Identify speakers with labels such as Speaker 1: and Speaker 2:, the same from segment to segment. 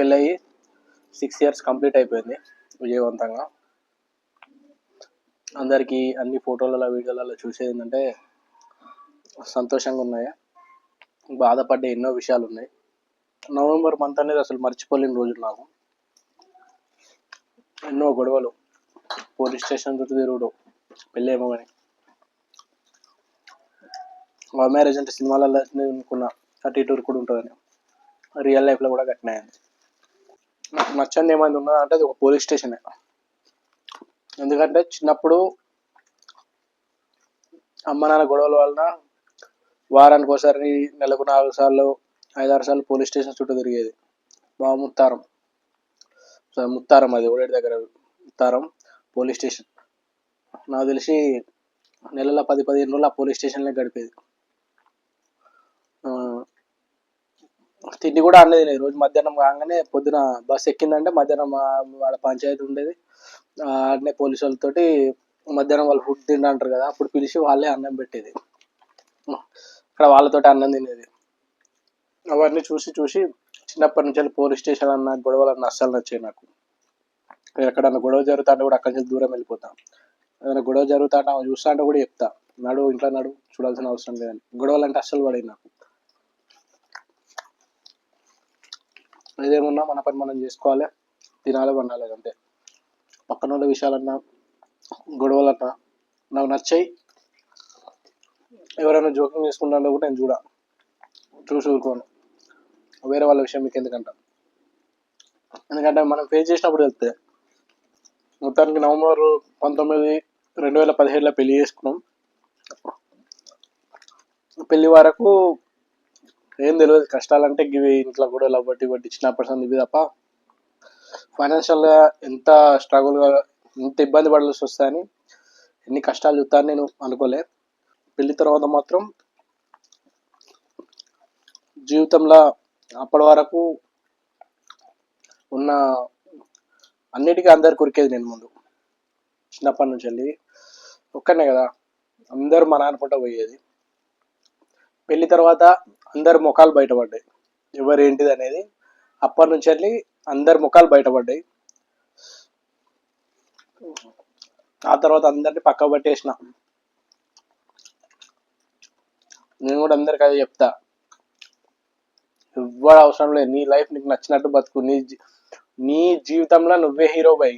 Speaker 1: పెళ్ళయి six years complete అయిపోయింది విజయవంతంగా. అందరికీ అన్ని ఫోటోలలో వీడియోలలో చూసేది ఏంటంటే సంతోషంగా ఉన్నాయి. బాధపడ్డ ఎన్నో విషయాలు ఉన్నాయి. నవంబర్ మంత్ అనేది అసలు మర్చిపోలేని రోజులు నాకు. ఎన్నో గొడవలు. పోలీస్ స్టేషన్ చుట్టూ తిరుగుడు. పెళ్ళేమో కానీ లవ్ మ్యారేజ్ అంటే సినిమాలలో అనుకున్న అటు ఇటు కూడా ఉంటుందని. రియల్ లైఫ్లో కూడా కట్టినాయండి నాకు నచ్చంది ఏమైంది ఉన్నదా అంటే అది ఒక పోలీస్ స్టేషనే. ఎందుకంటే చిన్నప్పుడు అమ్మ నాన్న గొడవల వలన వారానికి ఒకసారి నెలకు నాలుగు సార్లు ఐదారు సార్లు పోలీస్ స్టేషన్ చుట్టూ తిరిగేది. మా ముత్తారం. సో ముత్తారం అది ఓడేటి దగ్గర ముత్తారం పోలీస్ స్టేషన్. నాకు తెలిసి నెలలో పది పదిహేను రోజులు ఆ పోలీస్ స్టేషన్లో గడిపేది ఆ, తిండి కూడా అనలేదు నేను. రోజు మధ్యాహ్నం కాగానే పొద్దున బస్ ఎక్కిందంటే మధ్యాహ్నం వాళ్ళ పంచాయతీ ఉండేది. ఆ, పోలీసు వాళ్ళతోటి మధ్యాహ్నం వాళ్ళు ఫుడ్ తింటారు కదా అప్పుడు పిలిచి వాళ్ళే అన్నం పెట్టేది. అక్కడ వాళ్ళతోటి అన్నం తినేది. అవన్నీ చూసి చూసి చిన్నప్పటి నుంచి వెళ్ళి పోలీస్ స్టేషన్ అన్న గొడవలు అన్న అస్సలు నచ్చాయి నాకు. ఎక్కడన్నా గొడవ జరుగుతా అంటే కూడా అక్కడి నుంచి దూరం వెళ్ళిపోతాం. ఏదైనా గొడవ జరుగుతా అంటే చూస్తా అంటే కూడా చెప్తా. నడు ఇంట్లో నడు చూడాల్సిన అవసరం లేదని. గొడవలు అంటే అస్సలు పడేది నాకు. ఏదేమున్నా మన పని మనం చేసుకోవాలి. తినాలి వండాలి అంతే. పక్కన వాళ్ళ విషయాలన్నా గొడవలన్నా నాకు నచ్చాయి. ఎవరైనా జోక్యం చేసుకుంటానో కూడా నేను చూడ. చూసి ఊరుకోను. వేరే వాళ్ళ విషయం మీకు ఎందుకంట? ఎందుకంటే మనం ఫేస్ చేసినప్పుడు వెళ్తే మొత్తానికి నవంబర్ పంతొమ్మిది రెండు వేల పదిహేడులో పెళ్ళి చేసుకున్నాం. పెళ్ళి వరకు ఏం తెలియదు కష్టాలంటే ఇవి ఇంట్లో కూడా లవ్వట్టి బట్టి చిన్నప్పటి ఇవి తప్ప ఫైనాన్షియల్గా ఎంత స్ట్రగుల్గా ఎంత ఇబ్బంది పడాల్సి వస్తాయని ఎన్ని కష్టాలు చూస్తాను నేను అనుకోలే. పెళ్ళి తర్వాత మాత్రం జీవితంలో అప్పటి వరకు ఉన్న అన్నిటికీ అందరు కొరికేది నేను ముందు. చిన్నప్పటి నుంచి వెళ్ళి ఒక్కనే కదా. అందరూ మన అనుకుంటా పోయేది. పెళ్ళి తర్వాత అందరు ముఖాలు బయటపడ్డాయి. ఎవరు ఏంటిది అనేది అప్పటి నుంచి వెళ్ళి అందరి ముఖాలు బయటపడ్డాయి. ఆ తర్వాత అందరిని పక్క పట్టేసిన. నేను కూడా అందరికి అదే చెప్తా. ఎవ్వడు అవసరం లేదు. నీ లైఫ్ నీకు నచ్చినట్టు బతుకు. నీ నీ జీవితంలో నువ్వే హీరో బై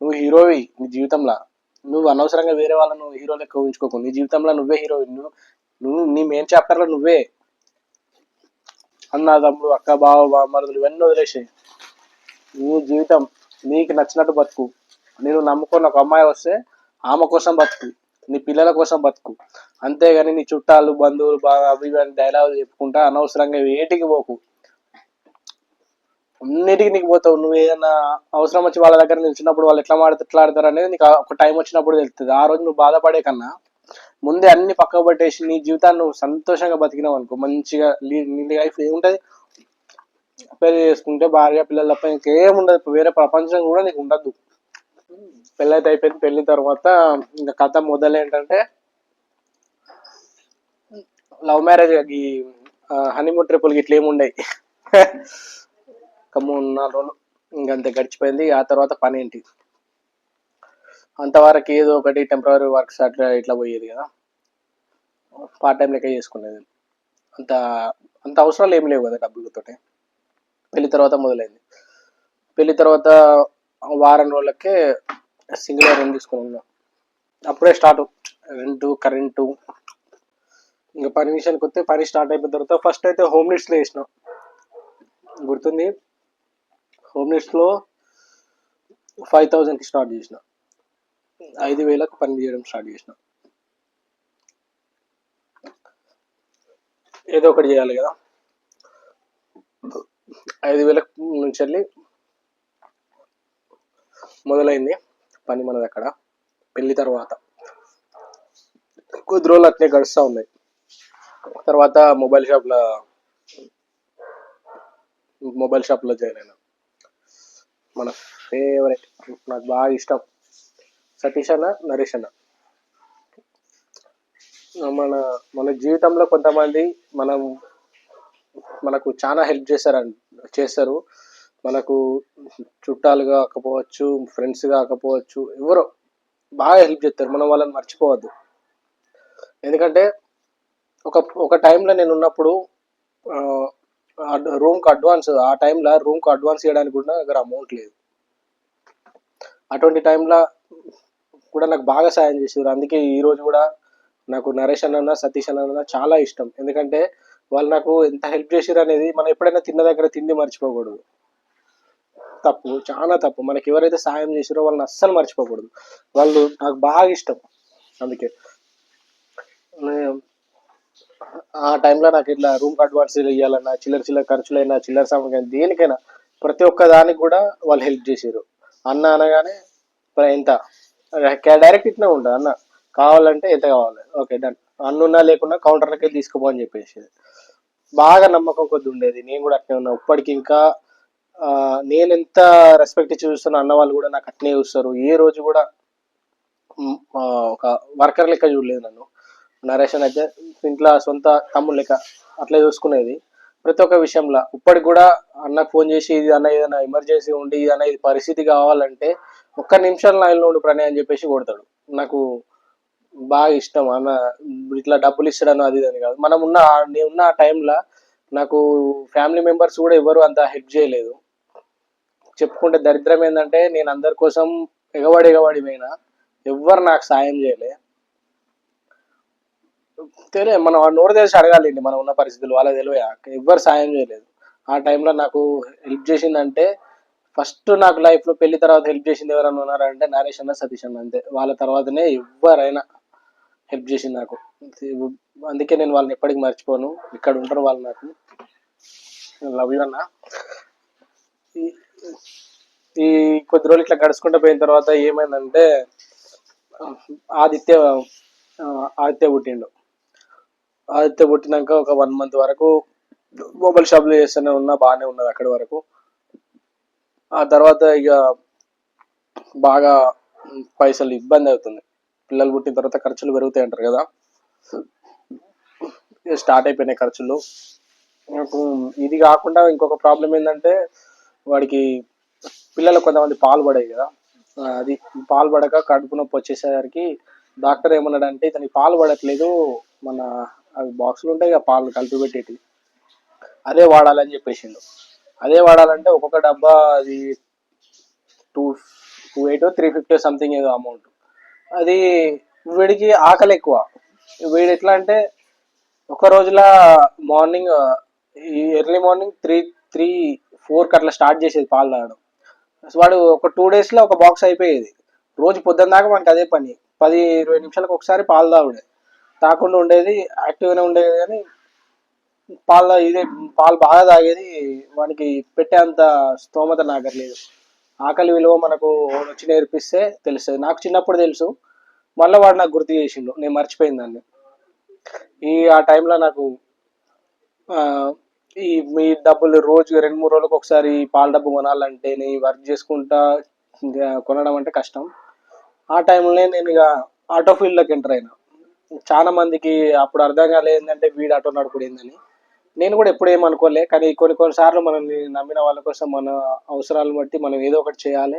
Speaker 1: నువ్వు హీరోవి నీ జీవితంలో. నువ్వు అనవసరంగా వేరే వాళ్ళను నువ్వు హీరో లెక్క ఊహించుకోకు. నీ జీవితంలో నువ్వే హీరోయిన్ నువ్వు నువ్వు నీ మెయిన్ చాప్టర్లో నువ్వే. అన్న తమ్ముడు అక్క బావ బామ్మరుదులు ఇవన్నీ వదిలేసాయి. నీ జీవితం నీకు నచ్చినట్టు బతుకు. నేను నమ్ముకున్న ఒక అమ్మాయి వస్తే ఆమె కోసం బతుకు. నీ పిల్లల కోసం బతుకు. అంతేగాని నీ చుట్టాలు బంధువులు బాగా అవి ఇవి అని డైలాగులు చెప్పుకుంటా అనవసరంగా వేటికి పోకు. అన్నిటికీ నీకు పోతావు. నువ్వు ఏదైనా అవసరం వచ్చి వాళ్ళ దగ్గర నిలిచినప్పుడు వాళ్ళు ఎట్లా మాడితే ఎట్లా ఆడతారు అనేది నీకు ఒక టైం వచ్చినప్పుడు తెలుస్తుంది ఆ రోజు నువ్వు బాధపడే కన్నా ముందే అన్ని పక్కకు పట్టేసి నీ జీవితాన్ని నువ్వు సంతోషంగా బతికినావు అనుకో. మంచిగా లీ- నీ లైఫ్ ఏముంటది? పెళ్ళి చేసుకుంటే భార్య పిల్లలు తప్ప ఇంకేం ఉండదు వేరే ప్రపంచం కూడా నీకు ఉండదు. పెళ్ళి అయితే అయిపోయింది. పెళ్ళి తర్వాత ఇంకా కథ మొదలు ఏంటంటే లవ్ మ్యారేజ్ ఈ హనీమూన్ ట్రిపుల్ ఇట్లా ఏమి ఉండయి ఒక మూడు నాలుగు రోజులు. ఇంకంతే గడిచిపోయింది. ఆ తర్వాత పని ఏంటి అంతవరకు ఏదో ఒకటి టెంపరీ వర్క్స్ అట్లా ఇట్లా పోయేది కదా. పార్ట్ టైం లెక్క చేసుకునేది. అంత అంత అవసరాలు ఏం లేవు కదా డబ్బులతోటి పెళ్ళి తర్వాత మొదలైంది. పెళ్ళి తర్వాత వారం రోజులకే సింగిల్ రూమ్ తీసుకున్నాం అప్పుడే స్టార్ట్ రెంటు కరెంటు ఇంకా పని విషయానికి వస్తే పని స్టార్ట్ అయిపోయిన తర్వాత ఫస్ట్ అయితే హోమ్ లిస్ట్లో వేసిన గుర్తుంది? హోమ్ నీడ్స్లో ఫైవ్ థౌజండ్కి స్టార్ట్ చేసిన. ఐదు వేలకు పని చేయడం స్టార్ట్ చేసిన. ఏదో ఒకటి చేయాలి కదా. ఐదు వేలకు నుంచి వెళ్ళి మొదలైంది పని మనది అక్కడ. పెళ్ళి తర్వాత. కొద్ది రోజులు అట్లే గడుస్తూ ఉన్నాయి తర్వాత మొబైల్ షాప్లో మొబైల్ షాప్లో జాయిన్ అయినా. మన ఫేవరెట్ నాకు బాగా ఇష్టం. సతీష్ అన్న నరేష్ అన్న. మన మన జీవితంలో కొంతమంది మనం మనకు చాలా హెల్ప్ చేశారు చేస్తారు మనకు చుట్టాలు కాకపోవచ్చు ఫ్రెండ్స్ కాకపోవచ్చు ఎవరో బాగా హెల్ప్ చేస్తారు. మనం వాళ్ళని మర్చిపోవద్దు. ఎందుకంటే ఒక ఒక టైంలో నేను ఉన్నప్పుడు రూమ్కి అడ్వాన్స్ ఆ టైంలో రూమ్కి అడ్వాన్స్ ఇవ్వడానికి కూడా దగ్గర అమౌంట్ లేదు. అటువంటి టైంలో కూడా నాకు బాగా సాయం చేసారు అందుకే ఈ రోజు కూడా నాకు నరేష్ అన్న సతీష్ అన్న చాలా ఇష్టం. ఎందుకంటే వాళ్ళు నాకు ఎంత హెల్ప్ చేసారు అనేది మనం ఎప్పుడైనా తిన్న దగ్గర తిండి మర్చిపోకూడదు. తప్పు చాలా తప్పు. మనకి ఎవరైతే సాయం చేసారో వాళ్ళని అస్సలు మర్చిపోకూడదు. వాళ్ళు నాకు బాగా ఇష్టం. అందుకే ఆ టైంలో నాకు ఇట్లా రూమ్ అడ్వాన్స్ ఇవ్వాలన్నా చిల్లర చిల్లర ఖర్చులైనా చిల్లర సామాన్ దేనికైనా ప్రతి ఒక్క దానికి కూడా వాళ్ళు హెల్ప్ చేసారు అన్న అనగానే ఎంత? డైరెక్ట్ ఇట్లా ఉంటుంది అన్న. కావాలంటే ఎంత కావాలి? Okay done. అన్నున్నా లేకుండా కౌంటర్లకి వెళ్ళి తీసుకోపో అని చెప్పేసి. బాగా నమ్మకం కొద్ది ఉండేది. నేను కూడా అట్నే ఉన్నా. ఇప్పటికి ఇంకా నేను ఎంత రెస్పెక్ట్ చూస్తున్నా అన్న వాళ్ళు కూడా నాకు అట్నే చూస్తారు. ఏ రోజు కూడా ఒక వర్కర్ లెక్క చూడలేదు నన్ను. నరేషన్ అయితే ఇంట్లో సొంత తమ్ముడు లెక్క అట్లా చూసుకునేది. ప్రతి ఒక్క విషయంలో. ఇప్పటికి కూడా అన్నకు ఫోన్ చేసి ఇది అన్న ఏదైనా ఎమర్జెన్సీ ఉండి ఇది అన్న ఇది పరిస్థితి కావాలంటే ఒక్క నిమిషం లైన్లో ఉండి ప్రణయ్ అని చెప్పేసి కొడతాడు. నాకు బాగా ఇష్టం అన్న ఇట్లా డబ్బులు ఇస్తాడని అది అని కాదు. మనం ఉన్న నేను ఉన్న ఆ టైంలో నాకు ఫ్యామిలీ మెంబర్స్ కూడా ఎవరు అంత హెల్ప్ చేయలేదు. చెప్పుకుంటే దరిద్రం ఏంటంటే నేను అందరి కోసం ఎగబడి ఎగబడి పోయినా. ఎవ్వరు నాకు సాయం చేయలే. తెలియ మనం ఆ నోరు తెలిసి అడగాలండి మనం ఉన్న పరిస్థితులు వాళ్ళకి తెలియ ఎవ్వరు సాయం చేయలేదు. ఆ టైంలో నాకు హెల్ప్ చేసిందంటే ఫస్ట్ నాకు లైఫ్లో పెళ్ళి తర్వాత హెల్ప్ చేసింది ఎవరైనా ఉన్నారంటే నరేష్ అన్న సతీష్ అన్న అంతే. వాళ్ళ తర్వాతనే ఎవరైనా హెల్ప్ చేసింది నాకు. అందుకే నేను వాళ్ళని ఎప్పటికీ మర్చిపోను. ఇక్కడ ఉంటారు వాళ్ళు నాకు. లవ్ యూ అన్న. ఈ- ఈ కొద్ది రోజులు ఇట్లా గడుచుకుంటూ పోయిన తర్వాత ఏమైందంటే ఆదిత్య ఆదిత్య పుట్టిండు. ఆదిత్య పుట్టినాక ఒక వన్ మంత్ వరకు మొబైల్ షాప్లో చేస్తూనే ఉన్నా బాగానే ఉన్నది అక్కడి వరకు. ఆ తర్వాత ఇక బాగా పైసలు ఇబ్బంది అవుతుంది. పిల్లలు పుట్టిన తర్వాత ఖర్చులు పెరుగుతాయి అంటారు కదా. ఇక స్టార్ట్ అయిపోయినాయి ఖర్చులు. నాకు ఇది కాకుండా ఇంకొక ప్రాబ్లం ఏంటంటే వాడికి పిల్లలు కొంతమంది పాలు పడాయి కదా. అది పాలు పడక కడుపు నొప్పి వచ్చేసరికి డాక్టర్ ఏమన్నాడంటే ఇతనికి పాలు పడట్లేదు. మన అవి బాక్సులు ఉంటాయి కదా పాలు కలిపి పెట్టేటివి. అదే వాడాలని చెప్పేసిండు. అదే వాడాలంటే ఒక్కొక్క డబ్బా అది two two eight three fifty something ఏదో అమౌంట్ అది వీడికి ఆకలి ఎక్కువ. వీడు ఎట్లా అంటే ఒక రోజుల మార్నింగ్ ఈ ఎర్లీ మార్నింగ్ త్రీ త్రీ ఫోర్కి అట్లా స్టార్ట్ చేసేది పాలు తాగడం. వాడు ఒక టూ డేస్లో ఒక బాక్స్ అయిపోయేది. రోజు పొద్దున్న దాకా మనకి అదే పని. పది ఇరవై నిమిషాలకు ఒకసారి పాలు తాగుడే. తాకుండా ఉండేది యాక్టివ్గానే ఉండేది కానీ పాలు ఇదే పాలు బాగా తాగేది వానికి పెట్టేంత స్తోమత నాకు లేదు ఆకలి విలువ మనకు వచ్చి నేర్పిస్తే తెలుస్తుంది. నాకు చిన్నప్పుడు తెలుసు. మళ్ళీ వాడు నాకు గుర్తు చేసిండు. నేను మర్చిపోయింది దాన్ని. ఈ ఆ టైంలో నాకు ఈ మీ డబ్బులు రోజు రెండు మూడు రోజులకు ఒకసారి పాల డబ్బు కొనాలంటే నేను వర్క్ చేసుకుంటా కొనడం అంటే కష్టం. ఆ టైంలోనే నేను ఇక ఆటో ఫీల్డ్లోకి ఎంటర్ అయినా. చాలా మందికి అప్పుడు అర్థం కాలేదంటే వీడు ఆటో నడుపుడు ఏందని. నేను కూడా ఎప్పుడు ఏమనుకోలే కానీ కొన్ని కొన్నిసార్లు మనల్ని నమ్మిన వాళ్ళ కోసం మన అవసరాలను బట్టి మనం ఏదో ఒకటి చేయాలి.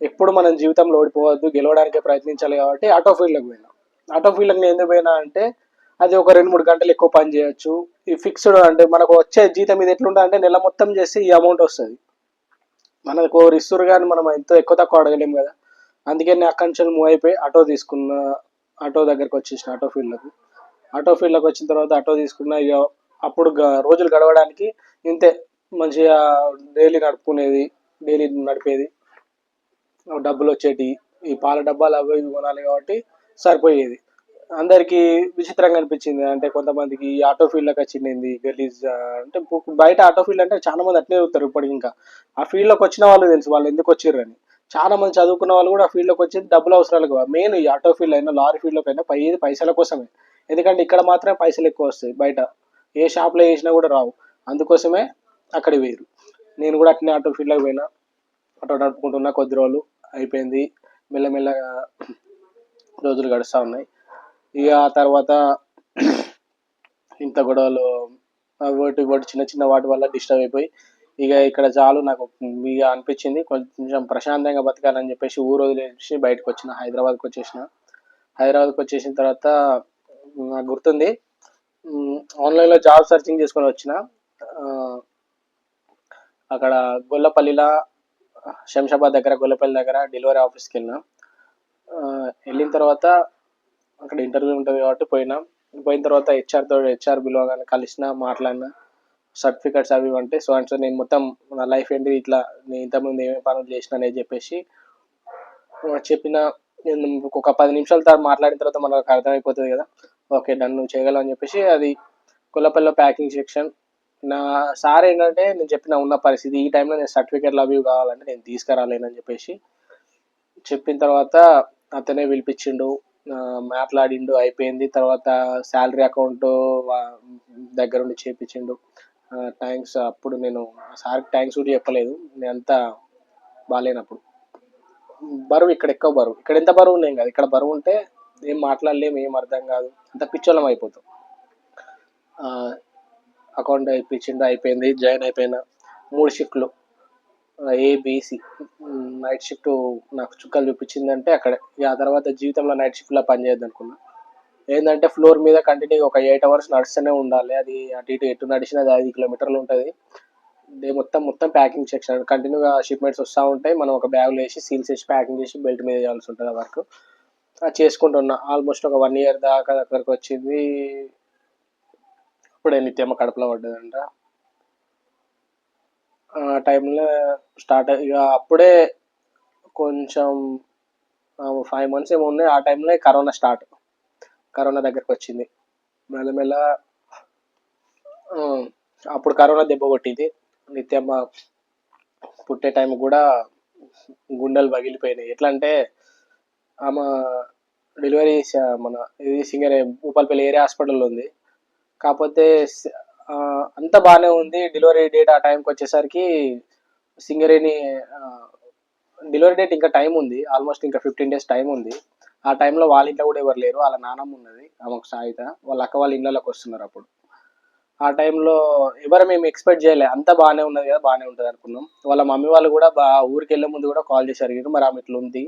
Speaker 1: ఎప్పుడు మనం జీవితంలో ఓడిపోవద్దు గెలవడానికే ప్రయత్నించాలి కాబట్టి ఆటో ఫీల్డ్కి పోయినా. ఆటో ఫీల్డ్కి నేను ఎందుకు పోయినా అంటే అది ఒక రెండు మూడు గంటలు ఎక్కువ పని చేయొచ్చు. ఈ ఫిక్స్డ్ అంటే మనకు వచ్చే జీతం ఇది ఎట్లుంటుంది అంటే నెల మొత్తం చేస్తే ఈ అమౌంట్ వస్తుంది. మనకు ఇస్తురు కానీ మనం ఎంతో ఎక్కువ తక్కువ అడగలేము కదా. అందుకే నేను అక్కడి నుంచి మూవ్ అయిపోయి ఆటో తీసుకున్న ఆటో దగ్గరకు వచ్చేసిన ఆటో ఫీల్డ్లోకి. ఆటో ఫీల్డ్లోకి వచ్చిన తర్వాత ఆటో తీసుకున్న ఇక అప్పుడు గ- రోజులు గడవడానికి ఇంతే. మంచిగా డైలీ నడుపుకునేది డైలీ నడిపేది. డబ్బులు వచ్చేటి ఈ పాల డబ్బాలు అవి ఇవి కొనాలి కాబట్టి సరిపోయేది. అందరికీ విచిత్రంగా అనిపించింది. అంటే కొంతమందికి ఈ ఆటో ఫీల్డ్లోకి వచ్చింది గలీజ్ అంటే బయట ఆటో ఫీల్డ్ అంటే చాలా మంది అట్లే చదువుతారు ఇప్పటికి ఇంకా. ఆ ఫీల్డ్లోకి వచ్చిన వాళ్ళు తెలుసు వాళ్ళు ఎందుకు వచ్చిర్రు అని. చాలా మంది చదువుకున్న వాళ్ళు కూడా ఆ ఫీల్డ్లోకి వచ్చేది డబ్బులు అవసరాలు మెయిన్ ఈ ఆటో ఫీల్డ్ అయినా లారీ ఫీల్డ్లోకి అయినా పై పైసల కోసమే. ఎందుకంటే ఇక్కడ మాత్రమే పైసలు ఎక్కువ వస్తాయి బయట. ఏ షాప్లో వేసినా కూడా రావు. అందుకోసమే అక్కడికి వేరు నేను కూడా అట్నే ఆటో ఫీల్డ్లోకి పోయినా. ఆటో నడుపుకుంటున్నా కొద్ది రోజులు అయిపోయింది. మెల్లమెల్లగా రోజులు గడుస్తూ ఉన్నాయి. ఇక ఆ తర్వాత ఇంత గొడవలు ఆ వాటి వాటి చిన్న చిన్న వాటి వల్ల డిస్టర్బ్ అయిపోయి ఇక ఇక్కడ చాలు నాకు ఇక అనిపించింది. కొంచెం ప్రశాంతంగా బతకాలని చెప్పేసి ఊరు వదిలేసి బయటకు వచ్చిన హైదరాబాద్కి వచ్చేసిన. హైదరాబాద్కి వచ్చేసిన తర్వాత నాకు గుర్తుంది. ఆన్లైన్లో జాబ్ సర్చింగ్ చేసుకొని వచ్చిన అక్కడ గొల్లపల్లిలో శంషాబాద్ దగ్గర గొల్లపల్లి దగ్గర డెలివరీ ఆఫీస్కి వెళ్ళిన. వెళ్ళిన తర్వాత అక్కడ ఇంటర్వ్యూ ఉంటుంది కాబట్టి పోయినా. పోయిన తర్వాత హెచ్ఆర్తో హెచ్ఆర్ పిలవగానే కలిసిన మాట్లాడిన. సర్టిఫికెట్స్ అవి అంటే సో అంటే నేను మొత్తం నా లైఫ్ ఏంటి ఇట్లా నేను ఇంతకుముందు ఏమేమి పనులు చేసినా అనేది చెప్పేసి చెప్పిన. నేను ఒక పది నిమిషాల తర్వాత మాట్లాడిన తర్వాత మనకు అర్థమైపోతుంది కదా. ఓకే డన్ నువ్వు చేయగలవు అని చెప్పేసి అది కొల్లపల్లిలో ప్యాకింగ్ సెక్షన్. నా సార్ ఏంటంటే నేను చెప్పిన ఉన్న పరిస్థితి ఈ టైంలో నేను సర్టిఫికెట్లు అవి కావాలంటే నేను తీసుకురాలేనని చెప్పేసి చెప్పిన తర్వాత అతనే పిలిపించిండు మాట్లాడిండు అయిపోయింది. తర్వాత శాలరీ అకౌంట్ దగ్గర ఉండి చేపించిండు. థ్యాంక్స్ అప్పుడు నేను సార్కి థ్యాంక్స్ కూడా చెప్పలేదు. నేను అంతా బాగాలేనప్పుడు. బరువు ఇక్కడ ఎక్కువ బరువు. ఇక్కడ ఎంత బరువు ఉన్నాం కదా. ఇక్కడ బరువు ఉంటే ఏం మాట్లాడలేము ఏం అర్థం కాదు. అంత పిచ్చోళం అయిపోతాం. అకౌంట్ ఇప్పించిండు అయిపోయింది జాయిన్ అయిపోయినా మూడు షిఫ్ట్లు ఏబిసి నైట్ షిఫ్ట్ నాకు చుక్కలు చూపించిందంటే అక్కడే. ఇక ఆ తర్వాత జీవితంలో నైట్ షిఫ్ట్లో పనిచేయద్దు అనుకున్నా. ఏంటంటే ఫ్లోర్ మీద కంటిన్యూ ఒక ఎయిట్ అవర్స్ నడుస్తూనే ఉండాలి. అది అటు ఇటు ఎటు నడిచినా అది ఐదు కిలోమీటర్లు ఉంటుంది. డే మొత్తం మొత్తం ప్యాకింగ్ సెక్షన్ కంటిన్యూగా షిప్మెంట్స్ వస్తూ ఉంటాయి. మనం ఒక బ్యాగ్లో వేసి సీల్స్ వేసి ప్యాకింగ్ చేసి బెల్ట్ మీద చేయాల్సి ఉంటుంది ఆ వర్క్ చేసుకుంటున్నా. ఆల్మోస్ట్ ఒక వన్ ఇయర్ దాకా దగ్గరకు వచ్చింది. అప్పుడే నిత్యమ్మ కడుపులో పడ్డదంట. ఆ టైంలో స్టార్ట్ ఇక అప్పుడే కొంచెం ఫైవ్ మంత్స్ ఏమో ఉన్నాయి. ఆ టైంలో కరోనా స్టార్ట్. కరోనా దగ్గరకు వచ్చింది. మెల్లమెల్ల అప్పుడు కరోనా దెబ్బ కొట్టింది. నిత్యమ్మ పుట్టే టైం కూడా గుండెలు పగిలిపోయినాయి. ఎట్లా అంటే ఆమె డెలివరీ మన ఇది సింగర్ భూపాలపల్లి ఏరియా హాస్పిటల్లో ఉంది. కాకపోతే అంత బాగానే ఉంది. డెలివరీ డేట్ ఆ టైంకి వచ్చేసరికి సింగరేణి డెలివరీ డేట్ ఇంకా టైం ఉంది. ఆల్మోస్ట్ ఇంకా ఫిఫ్టీన్ డేస్ టైం ఉంది. ఆ టైంలో వాళ్ళ ఇంట్లో కూడా ఎవరు లేరు. వాళ్ళ నానమ్మ ఉన్నది ఆమెకు సాయిత. వాళ్ళ అక్క వాళ్ళ ఇళ్ళలోకి వస్తున్నారు అప్పుడు. ఆ టైంలో ఎవరు మేము ఎక్స్పెక్ట్ చేయలే. అంత బాగానే ఉన్నది కదా బాగానే ఉంటుంది అనుకున్నాం. వాళ్ళ మమ్మీ వాళ్ళు కూడా బా ఊరికి వెళ్ళే ముందు కూడా కాల్ చేసి అడిగారు మరి ఆమె ఇట్లా ఉంది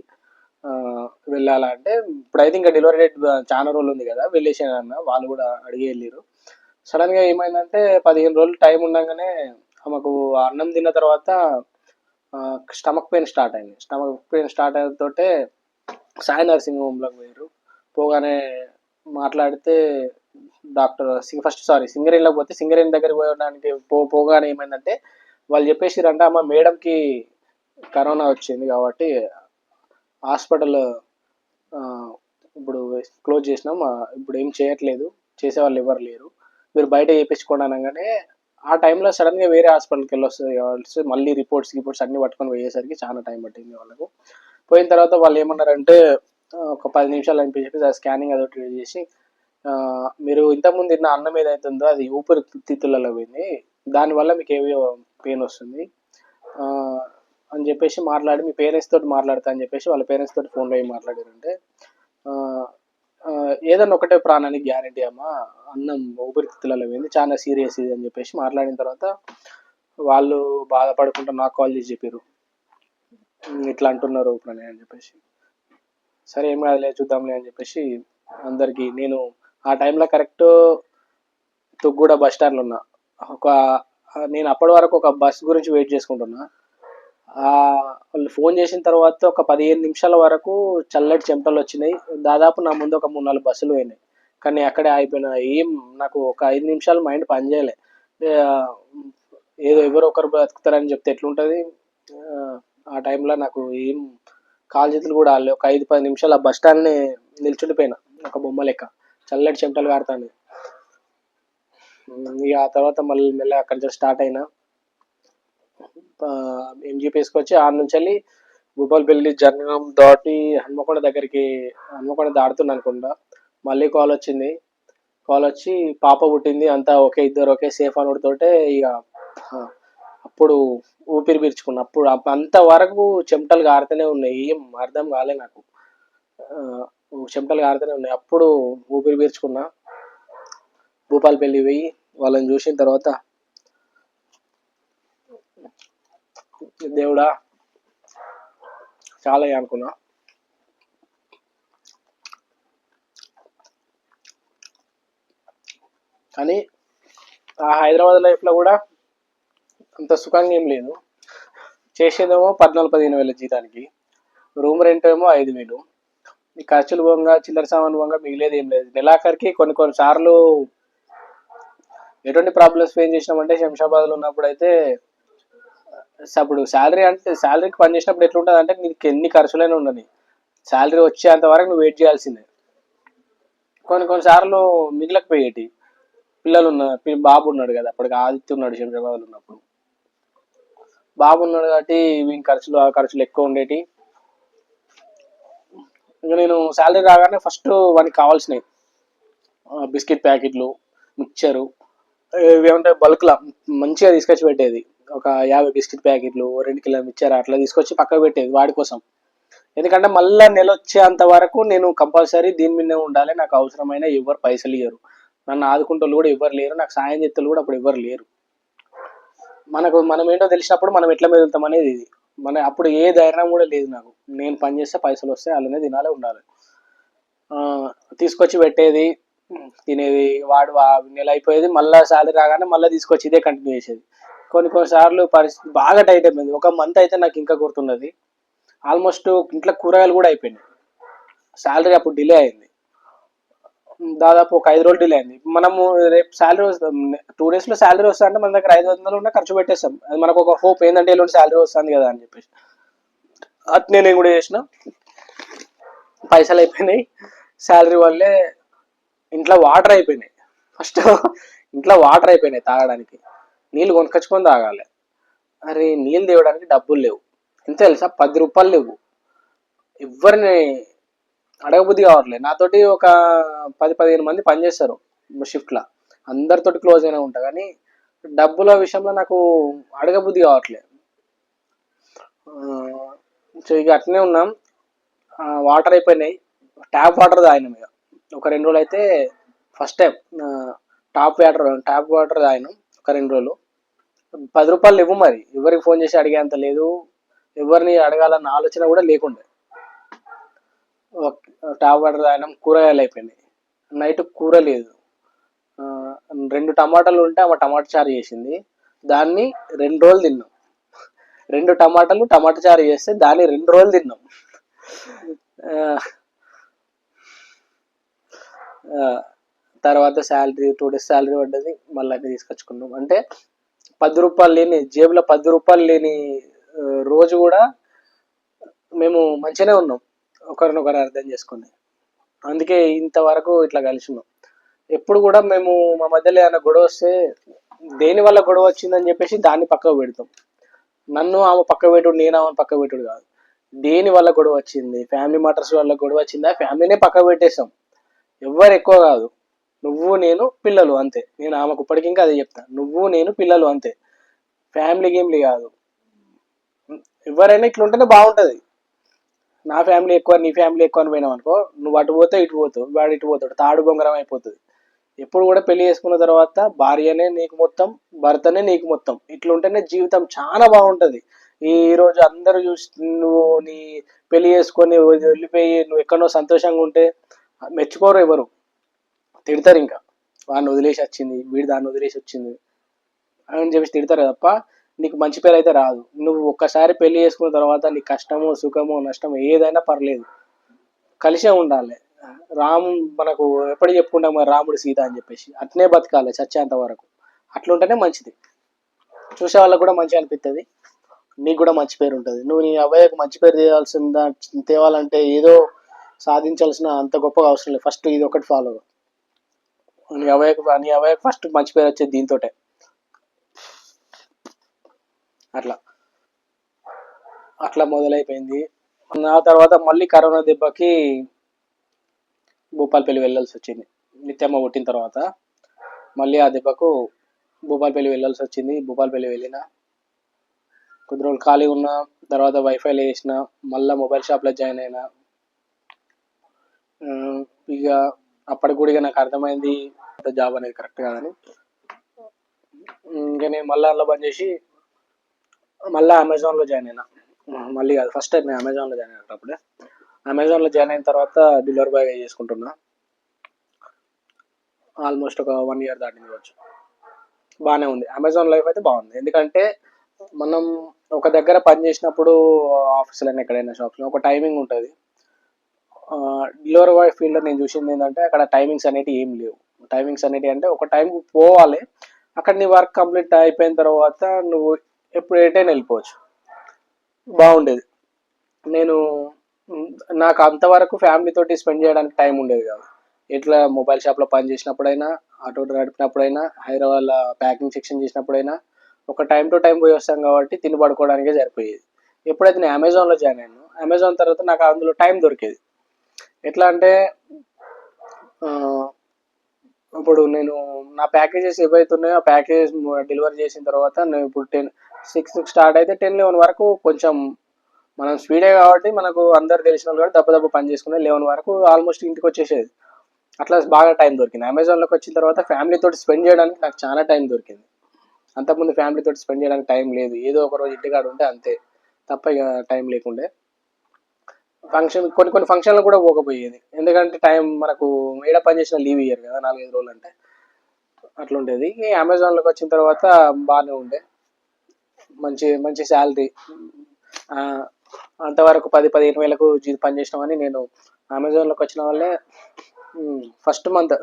Speaker 1: వెళ్ళాలంటే వెళ్ళాలా అంటే ఇప్పుడైతే ఇంకా డెలివరీ డేట్ చాలా రోజులు ఉంది కదా వెళ్ళేసాను అన్న వాళ్ళు కూడా అడిగి వెళ్ళారు సడన్గా ఏమైందంటే పదిహేను రోజులు టైం ఉండగానే ఆమెకు అన్నం తిన్న తర్వాత స్టమక్ పెయిన్ స్టార్ట్ అయింది. స్టమక్ పెయిన్ స్టార్ట్ అయిన తోటే సాయి నర్సింగ్ హోమ్లోకి పోయారు పోగానే మాట్లాడితే డాక్టర్ సింగ్ ఫస్ట్ సారీ సింగరేణిలోకి పోతే సింగరేణి దగ్గర పోయడానికి పో పోగానే ఏమైందంటే వాళ్ళు చెప్పేసిరంటే అమ్మ మేడంకి కరోనా వచ్చింది కాబట్టి హాస్పిటల్ ఇప్పుడు క్లోజ్ చేసినాం. ఇప్పుడు ఏం చేయట్లేదు. చేసే వాళ్ళు ఎవరు లేరు. మీరు బయట చేయించుకోండి అనగానే ఆ టైంలో సడన్గా వేరే హాస్పిటల్కి వెళ్ళి వస్తుంది మళ్ళీ రిపోర్ట్స్ రిపోర్ట్స్ అన్ని పట్టుకొని పోయేసరికి చాలా టైం పట్టింది వాళ్ళకు. పోయిన తర్వాత వాళ్ళు ఏమన్నారంటే ఒక పది నిమిషాలు అని చెప్పి స్కానింగ్ అదొకటి చేసి మీరు ఇంతకుముందు తిన్న అన్నం ఏదైతుందో అది ఊపిరి తిత్తులలో పోయింది. దానివల్ల మీకు ఏవో పెయిన్ వస్తుంది. అని చెప్పేసి మాట్లాడి మీ పేరెంట్స్ తోటి మాట్లాడతా అని చెప్పేసి వాళ్ళ పేరెంట్స్ తోటి ఫోన్లో ఏం మాట్లాడారంటే ఏదన్నా ఒకటే ప్రాణానికి గ్యారంటీ అమ్మా అన్నం ఊపిరితిత్తులలో పోయింది చాలా సీరియస్ ఇది అని చెప్పేసి మాట్లాడిన తర్వాత వాళ్ళు బాధపడకుండా నాకు కాల్ చేసి చెప్పారు ఇట్లా అంటున్నారు ప్రణయ్ అని చెప్పేసి. సరే ఏం కాదులే చూద్దాంలే అని చెప్పేసి అందరికి నేను ఆ టైంలో కరెక్ట్ తుగ్గూడ బస్ స్టాండ్లో ఉన్నా. ఒక నేను అప్పటి వరకు ఒక బస్ గురించి వెయిట్ చేసుకుంటున్నా. వాళ్ళు ఫోన్ చేసిన తర్వాత ఒక పదిహేను నిమిషాల వరకు చల్లటి చెమటలు వచ్చినాయి. దాదాపు నా ముందు ఒక మూడు నాలుగు బస్సులు పోయినాయి. కానీ అక్కడే అయిపోయినా ఏం నాకు ఒక ఐదు నిమిషాలు మైండ్ పనిచేయలే ఏదో ఎవరో ఒకరు బతుకుతారని చెప్తే ఎట్లుంటుంది? ఆ, టైంలో నాకు ఏం కాలు చేతులు కూడా ఆడలే. ఒక ఐదు పది నిమిషాలు ఆ బస్ స్టాండ్ని నిల్చుండిపోయినా ఒక బొమ్మ లెక్క. చల్లటి చెమటలు కాడతాను ఇక ఆ తర్వాత మళ్ళీ మళ్ళీ అక్కడి నుంచి స్టార్ట్ అయినా. ఎంజీపీఎస్కి వచ్చి ఆడ నుంచి వెళ్ళి భూపాల్పల్లి జనగం దాటి హన్మకొండ దగ్గరికి హన్మకొండ దాడుతున్నా అనుకుంటా. మళ్ళీ కాల్ వచ్చింది. కాల్ వచ్చి పాప పుట్టింది అంతా ఒకే ఇద్దరు ఒకే సేఫ్ అనుడితోటే ఇక అప్పుడు ఊపిరి పీల్చుకున్నా. అప్పుడు అంతవరకు చెమటలు కారుతూనే ఉన్నాయి. ఏం అర్థం కాలే నాకు. చెమటలు కారుతూనే ఉన్నాయి. అప్పుడు ఊపిరి పీల్చుకున్నా. భూపాలపల్లి పోయి వాళ్ళని చూసిన తర్వాత దేవుడా చాలా అనుకున్నా. కానీ ఆ హైదరాబాద్ లైఫ్లో కూడా అంత సుఖంగా ఏం లేదు. చేసేదేమో పద్నాలుగు పదిహేను వేల జీతానికి రూమ్ రెంట్ ఏమో ఐదు వేలు. ఈ ఖర్చులు పోగా చిల్లర సామాన్ పోగా మిగిలేదు ఏం లేదు. నెలాఖరికి కొన్ని కొన్ని సార్లు ఎటువంటి ప్రాబ్లమ్స్ ఫేస్ చేసినామంటే శంషాబాద్లో ఉన్నప్పుడు అయితే అప్పుడు శాలరీ అంటే శాలరీకి పని చేసినప్పుడు ఎట్లుంటుంది అంటే నీకు ఎన్ని ఖర్చులైనా ఉండని. శాలరీ వచ్చేంత వరకు నువ్వు వెయిట్ చేయాల్సిందే. కొన్ని కొన్నిసార్లు మిగిలకపోయేటి. పిల్లలు ఉన్న బాబు ఉన్నాడు కదా అప్పటికి ఆదిత్య ఉన్నాడు శంషాబాద్లో ఉన్నప్పుడు. బాబు ఉన్నాడు కాబట్టి వీని ఖర్చులు ఆ ఖర్చులు ఎక్కువ ఉండేటి. ఇంకా నేను శాలరీ రాగానే ఫస్ట్ వానికి కావాల్సినవి. బిస్కెట్ ప్యాకెట్లు మిక్చరు ఇవి ఏమంటే బల్క్లా మంచిగా తీసుకొచ్చి పెట్టేది. ఒక యాభై బిస్కెట్ ప్యాకెట్లు రెండు కిలో మిక్చర్ అట్లా తీసుకొచ్చి పక్కకు పెట్టేది వాడి కోసం. ఎందుకంటే మళ్ళీ నెల వచ్చేంత వరకు నేను కంపల్సరీ దీని మీదనే ఉండాలి. నాకు అవసరమైన ఎవరు పైసలు ఇవ్వరు నన్ను ఆదుకుంటూ కూడా ఎవరు లేరు. నాకు సాయం చేతులు కూడా అప్పుడు ఎవరు లేరు. మనకు మనం ఏంటో తెలిసినప్పుడు మనం ఎట్లా మెదులుతాం అనేది ఇది. మన అప్పుడు ఏ ధైర్యం కూడా లేదు నాకు. నేను పని చేస్తే పైసలు వస్తే అలానే తినాలి ఉండాలి. తీసుకొచ్చి పెట్టేది తినేది వాడు నెల అయిపోయేది. మళ్ళీ శాలరీ రాగానే మళ్ళీ తీసుకొచ్చి ఇదే కంటిన్యూ చేసేది. కొన్ని కొన్నిసార్లు పరిస్థితి బాగా టైట్ అయిపోయింది. ఒక మంత్ అయితే నాకు ఇంకా గుర్తున్నది ఆల్మోస్ట్ ఇంట్లో కూరగాయలు కూడా అయిపోయినాయి. శాలరీ అప్పుడు డిలే అయింది. దాదాపు ఒక ఐదు రోజులు డిలే అయింది. మనము రేపు శాలరీ టూ డేస్లో శాలరీ వస్తా అంటే మన దగ్గర ఐదు వందలు ఉన్న ఖర్చు పెట్టేస్తాం. అది మనకు ఒక హోప్ ఏంటంటే ఎల్లుండి శాలరీ వస్తుంది కదా అని చెప్పేసి. అట్ నేను కూడా చేసిన పైసలు అయిపోయినాయి. శాలరీ వల్లే ఇంట్లో వాటర్ అయిపోయినాయి. ఫస్ట్ ఇంట్లో వాటర్ అయిపోయినాయి తాగడానికి. నీళ్ళు కొనుకొచ్చుకొని తాగాలి. అరే నీళ్ళు తేవడానికి డబ్బులు లేవు. ఎంత తెలుసా? పది రూపాయలు లేవు. ఎవరిని అడగబుద్ధి కావట్లేదు నాతోటి ఒక పది పదిహేను మంది పనిచేస్తారు షిఫ్ట్లో అందరితోటి క్లోజ్ అయినా ఉంటా. కానీ డబ్బుల విషయంలో నాకు అడగబుద్ధి కావట్లేదు సో ఇక అట్నే ఉన్నాం. వాటర్ అయిపోయినాయి. ట్యాప్ వాటర్ తాగినాం ఇక. ఒక రెండు రోజులు అయితే first time tap water tap water తాగినాం. ఒక రెండు రోజులు. పది రూపాయలు ఇవ్వు మరి. ఎవరికి ఫోన్ చేసి అడిగేంత లేదు. ఎవరిని అడగాలన్న ఆలోచన కూడా లేకుండే. టాప్ వాటర్ తాగినాం కూరగాయలు అయిపోయినాయి. నైట్ కూర లేదు. రెండు టమాటాలు ఉంటే ఆమె టమాటా చారు చేసింది. దాన్ని రెండు రోజులు తిన్నాం. రెండు టమాటాలు టమాటా చారు చేస్తే దాన్ని రెండు రోజులు తిన్నాం. తర్వాత శాలరీ టూ డేస్ శాలరీ పడ్డది మళ్ళీ అన్ని తీసుకొచ్చుకున్నాం. అంటే పది రూపాయలు లేని జేబులో పది రూపాయలు లేని రోజు కూడా మేము మంచిగానే ఉన్నాం. ఒకరినొకరు అర్థం చేసుకుని. అందుకే ఇంతవరకు ఇట్లా కలిసి ఉన్నాం ఎప్పుడు కూడా మేము మా మధ్యలో ఏమైనా గొడవ వస్తే దేని వల్ల గొడవ వచ్చిందని చెప్పేసి దాన్ని పక్కకు పెడతాం. నన్ను ఆమె పక్క పెట్టుడు నేను ఆమె పక్క పెట్టుడు కాదు. దేని వల్ల గొడవ వచ్చింది? ఫ్యామిలీ మ్యాటర్స్ వల్ల గొడవ వచ్చిందా? ఫ్యామిలీనే పక్క పెట్టేస్తాం ఎవ్వరు ఎక్కువ కాదు. నువ్వు నేను పిల్లలు అంతే. నేను ఆమెకు ఇప్పటికింకా అదే చెప్తాను నువ్వు నేను పిల్లలు అంతే. ఫ్యామిలీ గేమ్లీ కాదు. ఎవరైనా ఇట్లా ఉంటేనే బాగుంటుంది. నా ఫ్యామిలీ ఎక్కువ నీ ఫ్యామిలీ ఎక్కువ అని పోయినావు అనుకో నువ్వు అటు పోతే ఇటు పోతావు వాడు ఇటు పోతాడు తాడు బొంగరం అయిపోతుంది. ఎప్పుడు కూడా పెళ్ళి చేసుకున్న తర్వాత భార్యనే నీకు మొత్తం భర్తనే నీకు మొత్తం. ఇట్లుంటేనే జీవితం చాలా బాగుంటుంది. ఈ రోజు అందరూ చూసి నువ్వు నీ పెళ్ళి చేసుకొని వెళ్ళిపోయి నువ్వు ఎక్కడో సంతోషంగా ఉంటే మెచ్చుకోరు ఎవరు. తిడతారు ఇంకా. వాడిని వదిలేసి వచ్చింది వీడు దాన్ని వదిలేసి వచ్చింది అని చెప్పేసి తిడతారు తప్ప నీకు మంచి పేరు అయితే రాదు. నువ్వు ఒక్కసారి పెళ్ళి చేసుకున్న తర్వాత నీ కష్టమో సుఖమో నష్టమో ఏదైనా పర్లేదు. కలిసే ఉండాలి. రాము మనకు ఎప్పుడు చెప్పుకుంటాం మరి రాముడు సీత అని చెప్పేసి. అట్నే బతకాలి చచ్చేంత వరకు. అట్లుంటేనే మంచిది. చూసే వాళ్ళకి కూడా మంచి అనిపిస్తుంది నీకు కూడా మంచి పేరు ఉంటుంది. నువ్వు నీ అబ్బాయికి మంచి పేరు తేవాల్సిన తేవాలంటే ఏదో సాధించాల్సిన అంత గొప్పగా అవసరం లేదు. ఫస్ట్ ఇది ఒకటి ఫాలో నీ అబ్బాయికి నీ అబ్బాయికి ఫస్ట్ మంచి పేరు వచ్చేది దీంతోటే. అట్లా. అట్లా మొదలైపోయింది. ఆ తర్వాత మళ్ళీ కరోనా దెబ్బకి భూపాలపల్లి వెళ్ళాల్సి వచ్చింది. నిత్యమ్మ పుట్టిన తర్వాత మళ్ళీ ఆ దెబ్బకు భూపాలపల్లి వెళ్ళాల్సి వచ్చింది. భూపాలపల్లి వెళ్ళిన కొద్ది రోజులు ఖాళీ ఉన్న తర్వాత వైఫైలో వేసిన మళ్ళీ మొబైల్ షాప్లో జాయిన్ అయినా. ఇక అప్పటికి కూడా నాకు అర్థమైంది. జాబ్ అనేది కరెక్ట్ కాదని. ఇంకా నేను మళ్ళీ అందులో బంద్ చేసి మళ్ళీ అమెజాన్లో జాయిన్ అయినా. మళ్ళీ కాదు ఫస్ట్ టైం నేను అమెజాన్లో జాయిన్ అయినప్పుడే అమెజాన్లో జాయిన్ అయిన తర్వాత డెలివరీ బాయ్ చేసుకుంటున్నా. ఆల్మోస్ట్ ఒక వన్ ఇయర్ దాటింది కావచ్చు. బాగానే ఉంది. అమెజాన్ లైఫ్ అయితే బాగుంది. ఎందుకంటే మనం ఒక దగ్గర పని చేసినప్పుడు ఆఫీస్లో ఎక్కడైనా షాప్స్లో ఒక టైమింగ్ ఉంటుంది. డెలివరీ బాయ్ ఫీల్డ్లో నేను చూసింది ఏంటంటే అక్కడ టైమింగ్స్ అనేవి ఏం లేవు. టైమింగ్స్ అనేవి అంటే ఒక టైంకి పోవాలి అక్కడ నీ వర్క్ కంప్లీట్ అయిపోయిన తర్వాత నువ్వు ఎప్పుడు ఏ టైం వెళ్ళిపోవచ్చు? బాగుండేది. నేను నాకు అంతవరకు ఫ్యామిలీ తోటి స్పెండ్ చేయడానికి టైం ఉండేది కాదు. ఇట్లా మొబైల్ షాప్లో పని చేసినప్పుడైనా ఆటో నడిపినప్పుడైనా హైదరాబాద్లో ప్యాకింగ్ సెక్షన్ చేసినప్పుడైనా ఒక టైం టు టైం పోయి వస్తాం కాబట్టి తిని పడుకోవడానికే సరిపోయేది. ఎప్పుడైతే నేను అమెజాన్లో జాయిన్ అయ్యాను అమెజాన్ తర్వాత నాకు అందులో టైం దొరికేది. ఎట్లా అంటే ఇప్పుడు నేను నా ప్యాకేజెస్ ఏవైతే ఉన్నాయో ఆ ప్యాకేజ్ డెలివరీ చేసిన తర్వాత నేను ఇప్పుడు టెన్ సిక్స్ స్టార్ట్ అయితే టెన్ లెవెన్ వరకు కొంచెం మనం స్పీడే కాబట్టి మనకు అందరు తెలిసిన వాళ్ళు కూడా దెబ్బ దెబ్బ పని చేసుకునే లెవెన్ వరకు ఆల్మోస్ట్ ఇంటికి వచ్చేసేది. అట్లా బాగా టైం దొరికింది. అమెజాన్లోకి వచ్చిన తర్వాత ఫ్యామిలీ తోటి స్పెండ్ చేయడానికి నాకు చాలా టైం దొరికింది. అంతకుముందు ఫ్యామిలీతో స్పెండ్ చేయడానికి టైం లేదు. ఏదో ఒక రోజు ఇంటికాడ ఉంటే అంతే. తప్ప ఇక టైం లేకుండే. ఫంక్షన్ కొన్ని కొన్ని ఫంక్షన్లు కూడా పోకపోయేది. ఎందుకంటే టైం మనకు ఏడ పని చేసిన లీవ్ ఇయ్యారు కదా నాలుగైదు రోజులు అంటే అట్లుండేది. ఈ అమెజాన్లోకి వచ్చిన తర్వాత బాగానే ఉండే. మంచి మంచి శాలరీ అంతవరకు పది పదిహేను వేలకు జీ పని చేసినామని నేను అమెజాన్లోకి వచ్చిన వాళ్ళే ఫస్ట్ మంత్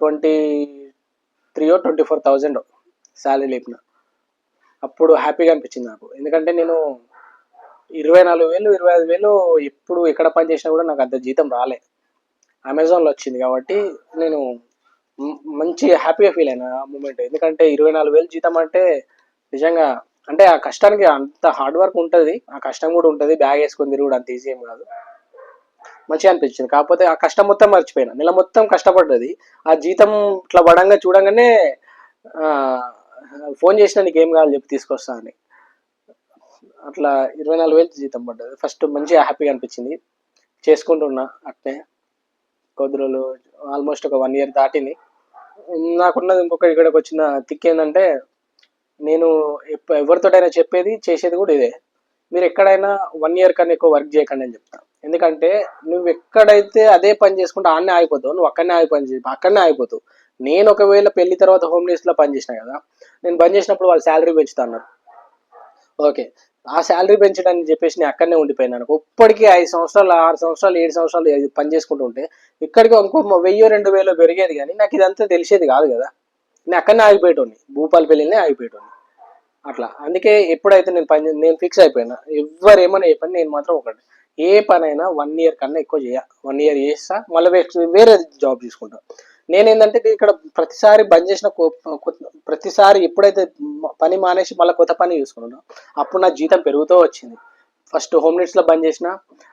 Speaker 1: ట్వంటీ త్రీయో ట్వంటీ ఫోర్ థౌజండ్ శాలరీ లేపిన. అప్పుడు హ్యాపీగా అనిపించింది నాకు. ఎందుకంటే నేను ఇరవై నాలుగు వేలు ఇరవై ఐదు వేలు ఎప్పుడు ఎక్కడ పని చేసినా కూడా నాకు అంత జీతం రాలేదు అమెజాన్లో వచ్చింది కాబట్టి నేను మంచి హ్యాపీగా ఫీల్ అయినా ఆ మూమెంట్ ఎందుకంటే ఇరవై నాలుగు వేలు జీతం అంటే నిజంగా అంటే ఆ కష్టానికి అంత హార్డ్ వర్క్ ఉంటుంది. ఆ కష్టం కూడా ఉంటుంది. బ్యాగ్ వేసుకొని తిరుగుడు అంత ఈజీ ఏం కాదు. మంచిగా అనిపించింది. కాకపోతే ఆ కష్టం మొత్తం మర్చిపోయినా. నెల మొత్తం కష్టపడ్డది. ఆ జీతం ఇట్లా పడంగా చూడంగానే ఫోన్ చేసిన నీకు ఏం కావాలి చెప్పి తీసుకొస్తా అని. అట్లా ఇరవై నాలుగు వేలు జీతం పడ్డది. ఫస్ట్ మంచిగా హ్యాపీగా అనిపించింది. చేసుకుంటున్నా అట్నే. కొద్ది రోజులు ఆల్మోస్ట్ ఒక వన్ ఇయర్ దాటింది. నాకున్నది ఇంకొక ఇక్కడికి వచ్చిన తిక్ ఏంటంటే నేను ఎప్ప- ఎవరితోటైనా చెప్పేది చేసేది కూడా ఇదే. మీరు ఎక్కడైనా వన్ ఇయర్ కన్నా ఎక్కువ వర్క్ చేయకండి అని చెప్తా. ఎందుకంటే నువ్వు ఎక్కడైతే అదే పని చేసుకుంటే ఆడనే ఆగిపోతావు. నువ్వు అక్కడనే ఆగి పని అక్కడనే ఆగిపోతావు. నేను ఒకవేళ పెళ్ళి తర్వాత హోమ్లో పని చేసిన కదా నేను పని చేసినప్పుడు వాళ్ళు శాలరీ పెంచుతా అన్నారు. ఓకే. ఆ శాలరీ పెంచడానికి చెప్పేసి నేను అక్కడనే ఉండిపోయినాను ఇప్పటికీ ఐదు సంవత్సరాలు ఆరు సంవత్సరాలు ఏడు సంవత్సరాలు పని చేసుకుంటూ ఉంటే ఇక్కడికి ఇంకో వెయ్యి రెండు వేలు పెరిగేది కానీ నాకు ఇదంతా తెలిసేది కాదు కదా. నేను అక్కడనే ఆగిపోయేటోని భూపాలపల్లినే ఆగిపోయేటోని అట్లా. అందుకే ఎప్పుడైతే నేను పని నేను ఫిక్స్ అయిపోయినా ఎవరు ఏమైనా ఏ పని నేను మాత్రం ఒకటి. ఏ పనైనా వన్ ఇయర్ కన్నా ఎక్కువ చేయ. వన్ ఇయర్ చేస్తా మళ్ళీ వేరే జాబ్ తీసుకుంటా. నేనేంటంటే ఇక్కడ ప్రతిసారి బంద్ చేసిన ప్రతిసారి ఎప్పుడైతే పని మానేసి మళ్ళీ కొత్త పని చూసుకున్నానో అప్పుడు నా జీతం పెరుగుతూ వచ్చింది. ఫస్ట్ హోమ్లో బంద్ చేసిన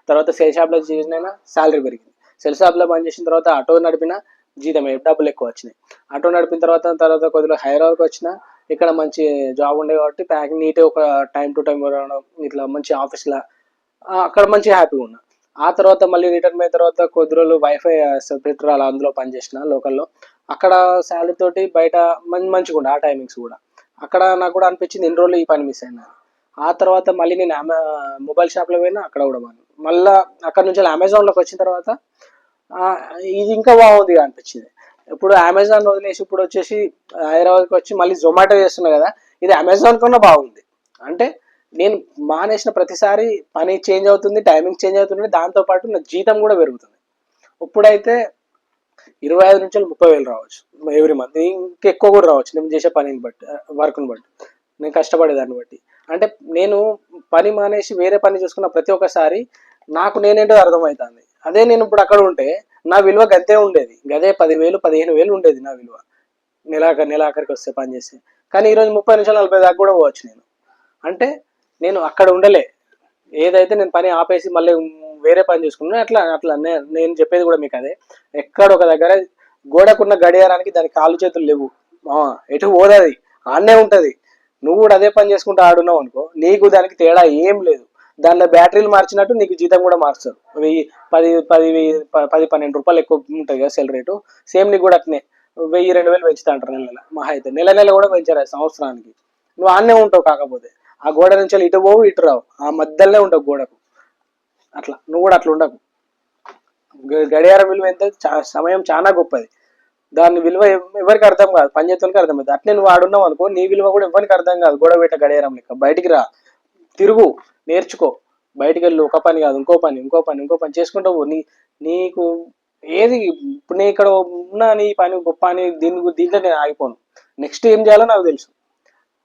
Speaker 1: తర్వాత సెల్ షాప్లో చేసిన శాలరీ పెరిగింది. సెల్ షాప్లో బంద్ చేసిన తర్వాత ఆటో నడిపిన జీతం డబ్బులు ఎక్కువ వచ్చినాయి. ఆటో నడిపిన తర్వాత తర్వాత కొద్దిగా హైదరాబాద్కి వచ్చిన ఇక్కడ మంచి జాబ్ ఉండే కాబట్టి ప్యాకింగ్ నీట్గా ఒక టైం టు టైం ఇట్లా మంచి ఆఫీస్లో అక్కడ మంచి హ్యాపీగా ఉన్నా. ఆ తర్వాత మళ్ళీ రిటర్న్ అయిన తర్వాత కొద్ది రోజులు వైఫై పెట్రోల్ అందులో పనిచేసిన లోకల్లో అక్కడ శాలరీ తోటి బయట మంచి మంచిగా ఉండే ఆ టైమింగ్స్ కూడా. అక్కడ నాకు కూడా అనిపించింది ఎన్ని రోజులు ఈ పని మిస్ అయినా. ఆ తర్వాత మళ్ళీ నేను ఆమె మొబైల్ షాప్లో పోయినా అక్కడ కూడా బాగుంది మళ్ళీ అక్కడ నుంచి అమెజాన్లోకి వచ్చిన తర్వాత ఇది ఇంకా బాగుంది అనిపించింది. ఇప్పుడు అమెజాన్ వదిలేసి ఇప్పుడు వచ్చేసి హైదరాబాద్కి వచ్చి మళ్ళీ జొమాటో చేస్తున్నా కదా ఇది అమెజాన్ కన్నా బాగుంది. అంటే నేను మానేసిన ప్రతిసారి పని చేంజ్ అవుతుంది టైమింగ్ చేంజ్ అవుతుంది దాంతో పాటు నా జీతం కూడా పెరుగుతుంది. ఇప్పుడైతే ఇరవై ఐదు నుంచి ముప్పై వేలు రావచ్చు ఎవ్రీ మంత్ ఇంకా ఎక్కువ కూడా రావచ్చు నేను చేసే పనిని బట్టి వర్క్ని బట్టి. నేను కష్టపడేదాన్ని బట్టి. అంటే నేను పని మానేసి వేరే పని చూసుకున్న ప్రతి ఒక్కసారి నాకు నేనేంటో అర్థమవుతుంది. అదే నేను ఇప్పుడు అక్కడ ఉంటే నా విలువ గంతే ఉండేది. గదే పదివేలు పదిహేను వేలు ఉండేది నా విలువ. నెలాఖరి నెలాఖరికి వస్తే పని చేస్తే. కానీ ఈరోజు ముప్పై నిమిషాలు నలభై దాకా కూడా పోవచ్చు నేను. అంటే నేను అక్కడ ఉండలే. ఏదైతే నేను పని ఆపేసి మళ్ళీ వేరే పని చూసుకున్నా అట్లా అట్లా నే- నేను చెప్పేది కూడా మీకు అదే. ఎక్కడ ఒక దగ్గర గోడకున్న గడియారానికి దాని కాళ్ళు చేతులు లేవు. ఎటు పోదది? ఆడనే ఉంటుంది. నువ్వు కూడా అదే పని చేసుకుంటూ ఆడున్నావు అనుకో నీకు దానికి తేడా ఏం లేదు. దానిలో బ్యాటరీలు మార్చినట్టు నీకు జీతం కూడా మార్చారు. వెయ్యి పది పది వెయ్యి ప- పది పన్నెండు రూపాయలు ఎక్కువ ఉంటుంది కదా సెల్ రేటు. సేమ్ నీకు కూడా అట్నే. వెయ్యి రెండు వేలు పెంచుతా అంటారు నెల నెల మహా అయితే నెల నెల కూడా పెంచారు సంవత్సరానికి. నువ్వు ఆడనే ఉంటావు కాకపోతే. ఆ గోడ నుంచి వెళ్ళి ఇటు పోవు ఇటు రావు. ఆ మధ్యలోనే ఉండవు గోడకు. అట్లా. నువ్వు కూడా అట్లా ఉండకు. గడియారం విలువ ఎంత? చా- సమయం చాలా గొప్పది. దాని విలువ ఎవరికి అర్థం కాదు. పంచాయతీలకు అర్థం అవుతుంది. అట్లే నువ్వు ఆడున్నావు అనుకో నీ విలువ కూడా ఎవరికి అర్థం కాదు. గొడవ పెట్ట గడియారం లెక్క. బయటికి రా. తిరుగు. నేర్చుకో. బయటికి వెళ్ళు. ఒక పని కాదు. ఇంకో పని ఇంకో పని ఇంకో పని చేసుకుంటూ పో. నీ నీకు ఏది ఇప్పుడు నేను ఇక్కడ ఉన్నా నీ పని గొప్ప అని దీని దీంట్లో నేను ఆగిపోను. నెక్స్ట్ ఏం చేయాలో నాకు తెలుసు.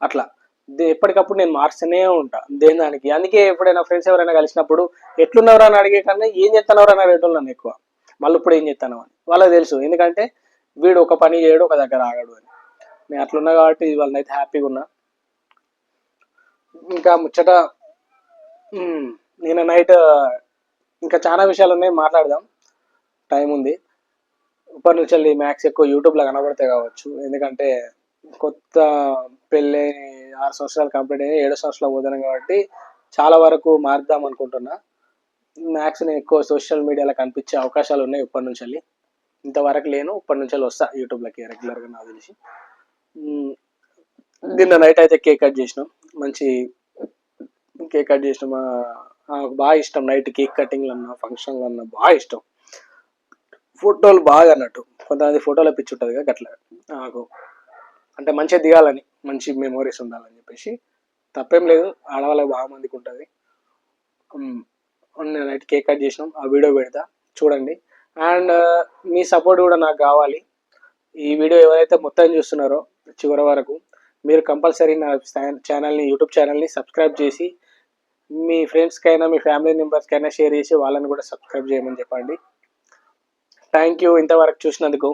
Speaker 1: అట్లా. ఎప్పటికప్పుడు నేను మార్చుతూనే ఉంటా దేని దానికి. అందుకే ఎప్పుడైనా ఫ్రెండ్స్ ఎవరైనా కలిసినప్పుడు ఎట్లున్నవరా అని అడిగే కన్నా ఏం చేస్తున్నావురా అని అడిగేటోళ్ళు నన్ను ఎక్కువ. మళ్ళీ ఇప్పుడు ఏం చేస్తాను అని. వాళ్ళకి తెలుసు ఎందుకంటే వీడు ఒక పని చేయడు ఒక దగ్గర ఆగడు అని. నేను అట్లున్నా కాబట్టి వాళ్ళనైతే హ్యాపీగా ఉన్నా. ఇంకా ముచ్చట నేను నైట్ ఇంకా చాలా విషయాలు ఉన్నాయి మాట్లాడదాం. టైం ఉంది. ఇప్పటి నుంచి వెళ్ళి మ్యాథ్స్ ఎక్కువ యూట్యూబ్లో కనబడతాయి కావచ్చు. ఎందుకంటే కొత్త పెళ్ళి ఆరు సంవత్సరాలు కంప్లీట్ అయ్యి ఏడు సంవత్సరాలు పోతున్నాం కాబట్టి చాలా వరకు మారుద్దాం అనుకుంటున్నా. మ్యాథ్స్ నేను ఎక్కువ సోషల్ మీడియాలో కనిపించే అవకాశాలు ఉన్నాయి ఇప్పటి నుంచి వెళ్ళి. ఇంతవరకు లేను ఇప్పటి నుంచి వస్తా యూట్యూబ్లోకి రెగ్యులర్గా నాకు తెలిసి. నిన్న నైట్ అయితే కేక్ కట్ చేసినాం. మంచి కేక్ కట్ చేసినాం. నాకు బాగా ఇష్టం నైట్ కేక్ కటింగ్లు అన్నా ఫంక్షన్లు అన్నా బాగా ఇష్టం. ఫోటోలు బాగా అన్నట్టు. కొంతమంది ఫోటోలో పిచ్చి ఉంటుంది కదా అట్లా నాకు అంటే మంచిగా దిగాలని. మంచి మెమోరీస్ ఉండాలని చెప్పేసి. తప్పేం లేదు ఆడవాళ్ళకి బాగా మందికి ఉంటుంది నేను నైట్ కేక్ కట్ చేసినాం ఆ వీడియో పెడతా చూడండి. అండ్ మీ సపోర్ట్ కూడా నాకు కావాలి. ఈ వీడియో ఎవరైతే మొత్తం చూస్తున్నారో చివరి వరకు మీరు కంపల్సరీ నా ఛానల్ని యూట్యూబ్ ఛానల్ని సబ్స్క్రైబ్ చేసి మీ ఫ్రెండ్స్కైనా మీ ఫ్యామిలీ మెంబర్స్కైనా షేర్ చేసి వాళ్ళని కూడా సబ్స్క్రైబ్ చేయమని చెప్పండి. థ్యాంక్ యూ ఇంతవరకు చూసినందుకు.